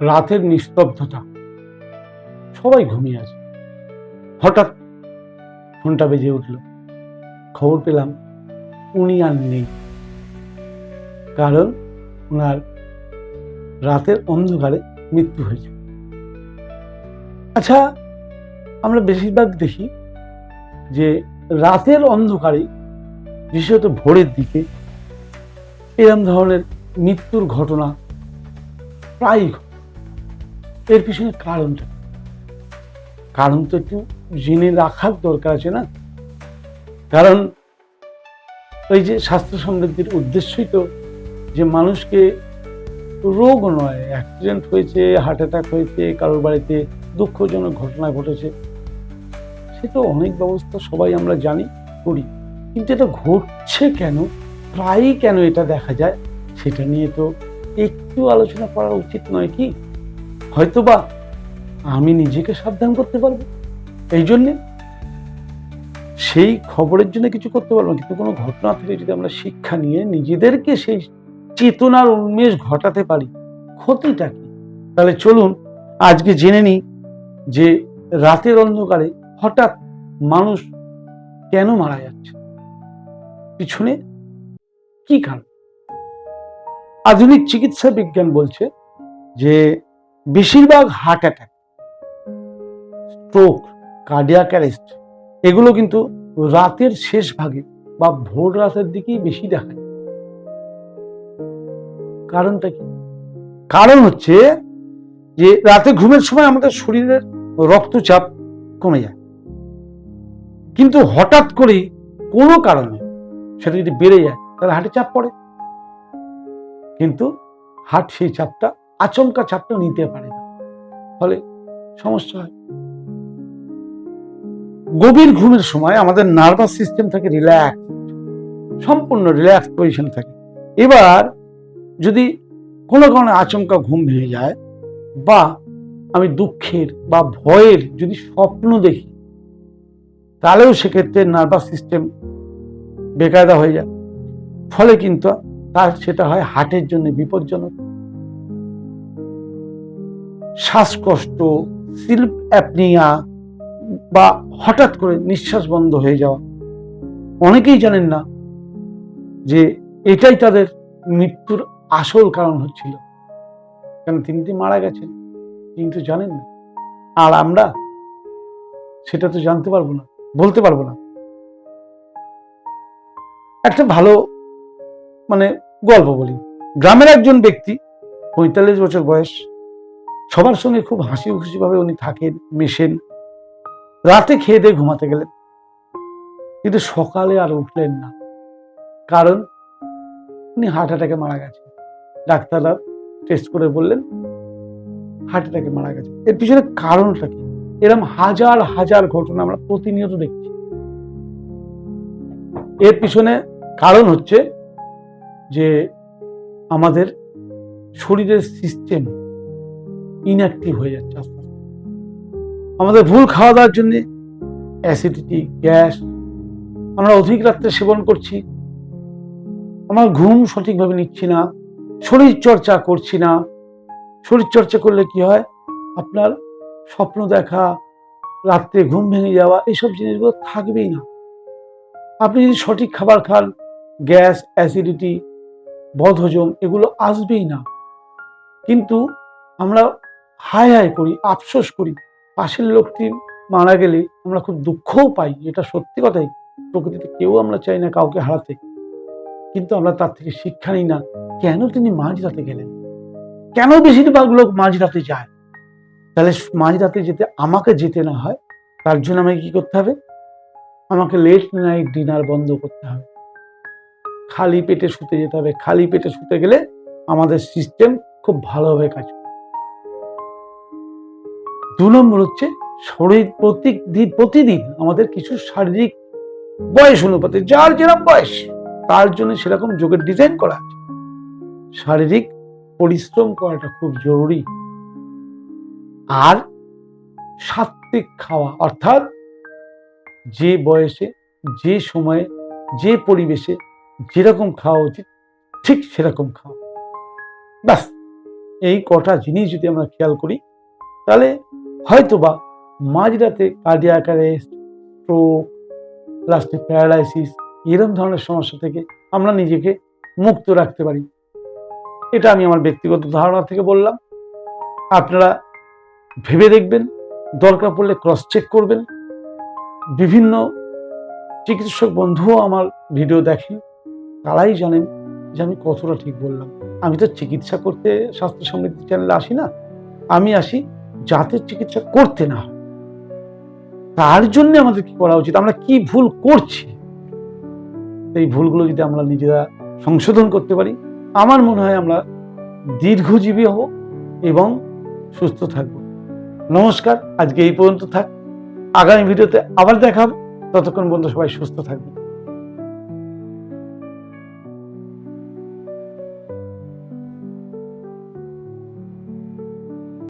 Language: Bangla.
রাতের নিস্তব্ধতা। সবাই ঘুমিয়ে আছে। হঠাৎ ফোনটা বেজে উঠল। খবর পেলাম উনি আর নেই। কারণ ওনার রাতের অন্ধকারে মৃত্যু হয়েছে। আচ্ছা আমরা বেশিরভাগ দেখি যে রাতের অন্ধকারে, বিশেষত ভোরের দিকে, এরম ধরনের মৃত্যুর ঘটনা প্রায়ই ঘটে। এর পিছনে কারণটা। কারণ তো একটু জেনে রাখার দরকার আছে না? কারণ ওই যে স্বাস্থ্য সমৃদ্ধির উদ্দেশ্যই তো যে মানুষকে রোগ নয় অ্যাক্সিডেন্ট হয়েছে হার্ট অ্যাটাক হয়েছে, কারোর বাড়িতে দুঃখজনক ঘটনা ঘটেছে, সে তো অনেক ব্যবস্থা সবাই আমরা জানি, করি। কিন্তু এটা ঘটছে কেন? প্রায়ই কেন এটা দেখা যায়? সেটা নিয়ে তো একটু আলোচনা করা উচিত নয় কি? হয়তোবা আমি নিজেকে সাবধান করতে পারব। এই জন্যে সেই খবরের জন্য কিছু করতে পারব না, কিন্তু কোনো ঘটনা থেকে যদি আমরা শিক্ষা নিয়ে নিজেদেরকে সেই চেতনার উন্মেষ ঘটাতে পারি ক্ষতিটা কি? তাহলে চলুন আজকে জেনে নিই যে রাতের অন্ধকারে হঠাৎ মানুষ কেন মারা যাচ্ছে? পিছনে কি কারণ? আধুনিক চিকিৎসা বিজ্ঞান বলছে যে বেশিরভাগ heart attack stroke cardiac arrest এগুলো কিন্তু রাতের শেষ ভাগে বা ভোর রাতের দিকেই বেশি দেখা যায় কারণটা কি? কারণ হচ্ছে যে রাতে ঘুমের সময় আমাদের শরীরের রক্তচাপ কমে যায়। কিন্তু হঠাৎ করেই কোনো কারণে সেটা যদি বেড়ে যায়, তাহলে হার্টে চাপ পড়ে। কিন্তু হার্ট সেই চাপটা আচমকা চাপটা নিতে পারে না। ফলে সমস্যা হয়। গভীর ঘুমের সময় আমাদের নার্ভাস সিস্টেম থাকে রিল্যাক্স সম্পূর্ণ রিল্যাক্স পজিশন থাকে। এবার যদি কোনো কারণে আচমকা ঘুম ভেঙে যায় বা আমি দুঃখের বা ভয়ের যদি স্বপ্ন দেখি, তাহলেও সেক্ষেত্রে নার্ভাস সিস্টেম বেকায়দা হয়ে যায়। ফলে কিন্তু তার সেটা হয় হার্টের জন্য বিপজ্জনক। শ্বাসকষ্ট স্লিপ অ্যাপনিয়া বা হঠাৎ করে নিঃশ্বাস বন্ধ হয়ে যাওয়া। অনেকেই জানেন না যে এটাই তাদের মৃত্যুর আসল কারণ হচ্ছিল। কারণ তিনি তো মারা গেছেন? কিন্তু জানেন না। আর আমরা সেটা তো জানতে পারব না, বলতে পারব না। একটা ভালো মানে গল্প বলি। গ্রামের একজন ব্যক্তি পঁয়তাল্লিশ বছর বয়স। সবার সঙ্গে খুব হাসি খুশি ভাবে উনি থাকেন, মেশেন। রাতে খেয়ে দিয়ে ঘুমাতে গেলেন। কিন্তু সকালে আর উঠলেন না। কারণ উনি হার্ট অ্যাটাকে মারা গেছেন। ডাক্তাররা টেস্ট করে বললেন হার্ট অ্যাটাকে মারা গেছে। এর পিছনে কারণটা কি? এরকম হাজার হাজার ঘটনা আমরা প্রতিনিয়ত দেখছি। এর পিছনে কারণ হচ্ছে যে আমাদের শরীরের সিস্টেম ইনঅ্যাক্টিভ হয়ে যাচ্ছে আস্তে আস্তে। আমাদের ভুল খাওয়া দাওয়ার জন্যে অ্যাসিডিটি গ্যাস আমরা অধিক রাত্রে সেবন করছি। আমার ঘুম সঠিকভাবে নিচ্ছি না শরীর চর্চা করছি না। শরীর চর্চা করলে কি হয়? আপনার স্বপ্ন দেখা, রাত্রে ঘুম ভেঙে যাওয়া এইসব জিনিসগুলো থাকবেই না। আপনি যদি সঠিক খাবার খান গ্যাস অ্যাসিডিটি বদহজম, এগুলো আসবেই না। কিন্তু আমরা হায় হায় করি, আফসোস করি। পাশের লোকটি মারা গেলে আমরা খুব দুঃখও পাই, এটা সত্যি কথাই। প্রকৃতিতে কেউ আমরা চাই না কাউকে হারাতে। কিন্তু আমরা তার থেকে শিক্ষা নিই না, কেন তিনি মাঝরাতে গেলেন? কেন বেশিরভাগ লোক মাঝরাতে যায়? তাহলে মাঝরাতে যেতে আমাকে যেতে না হয়? তার জন্য আমাকে কি করতে হবে? আমাকে লেট নাইট ডিনার বন্ধ করতে হবে। খালি পেটে শুতে যেতে হবে। খালি পেটে শুতে গেলে আমাদের সিস্টেম খুব ভালোভাবে কাজ করে। দু নম্বর হচ্ছে শরীর প্রতিদিন প্রতিদিন আমাদের কিছু শারীরিক বয়স অনুপাতে, যার যেরকম বয়স, তার জন্য সেরকম যোগের ডিজাইন করা আছে। শারীরিক পরিশ্রম করাটা খুব জরুরি। আর সাত্বিক খাওয়া, অর্থাৎ যে বয়সে, যে সময়ে, যে পরিবেশে যেরকম খাওয়া উচিত, ঠিক সেরকম খাওয়া। ব্যাস, এই কটা জিনিস যদি আমরা খেয়াল করি, তাহলে হয়তোবা মাঝরাতে কার্ডিয়াক অ্যারেস্ট স্ট্রোক লাস্টে প্যারালাইসিস এরকম ধরনের সমস্যা থেকে আমরা নিজেকে মুক্ত রাখতে পারি। এটা আমি আমার ব্যক্তিগত ধারণা থেকে বললাম। আপনারা ভেবে দেখবেন, দরকার পড়লে ক্রস চেক করবেন। বিভিন্ন চিকিৎসক বন্ধুও আমার ভিডিও দেখেন, তারাই জানেন যে আমি কতটা ঠিক বললাম। আমি তো চিকিৎসা করতে স্বাস্থ্য সমৃদ্ধি চ্যানেলে আসি না। আমি আসি যাতে চিকিৎসা করতে না হয়। তার জন্য আমাদের কি করা উচিত? আমরা কি ভুল করছি? এই ভুলগুলো যদি আমরা নিজেরা সংশোধন করতে পারি, আমার মনে হয় আমরা দীর্ঘজীবী হব এবং সুস্থ থাকব। নমস্কার, আজকে এই পর্যন্ত থাক। আগামী ভিডিওতে আবার দেখাব ততক্ষণ বন্ধু সবাই সুস্থ থাকবে